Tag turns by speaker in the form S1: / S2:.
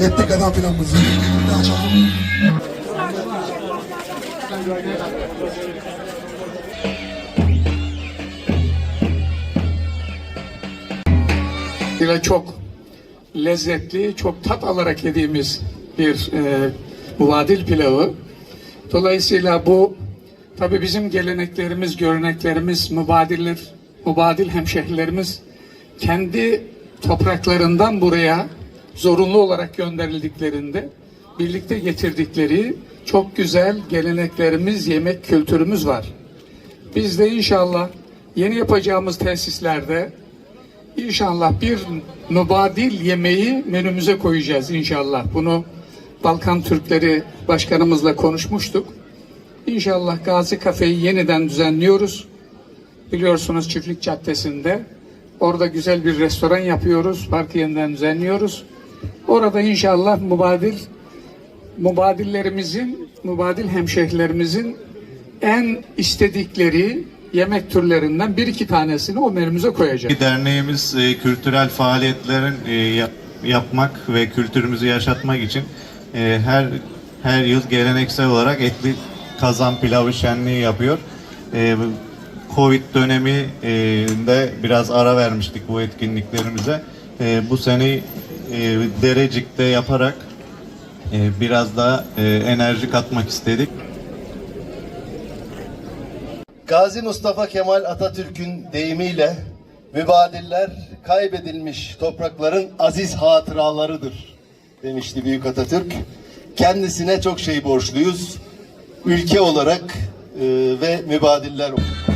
S1: Ettik adam planımızı. Açalım.
S2: ile çok lezzetli, çok tat alarak yediğimiz bir e, muvadil pilavı. Dolayısıyla bu tabii bizim geleneklerimiz, göreneklerimiz, mübadiller, mübadil hemşehrilerimiz kendi topraklarından buraya zorunlu olarak gönderildiklerinde birlikte getirdikleri çok güzel geleneklerimiz, yemek kültürümüz var. Biz de inşallah yeni yapacağımız tesislerde İnşallah bir mübadil yemeği menümüze koyacağız inşallah. Bunu Balkan Türkleri başkanımızla konuşmuştuk. İnşallah Gazi Kafe'yi yeniden düzenliyoruz. Biliyorsunuz Çiftlik Caddesi'nde. Orada güzel bir restoran yapıyoruz. Parkı yeniden düzenliyoruz. Orada inşallah mübadil mübadillerimizin, mübadil hemşehrilerimizin en istedikleri yemek türlerinden bir iki tanesini o menümüze koyacağız.
S3: Derneğimiz e, kültürel faaliyetlerin e, yap- yapmak ve kültürümüzü yaşatmak için e, her her yıl geleneksel olarak etli kazan pilavı şenliği yapıyor. E, Covid dönemi e, biraz ara vermiştik bu etkinliklerimize. E, bu sene e, Derecik'te yaparak e, biraz daha e, enerji katmak istedik.
S4: Gazi Mustafa Kemal Atatürk'ün deyimiyle mübadiller kaybedilmiş toprakların aziz hatıralarıdır demişti Büyük Atatürk. Kendisine çok şey borçluyuz. Ülke olarak e, ve mübadiller olarak.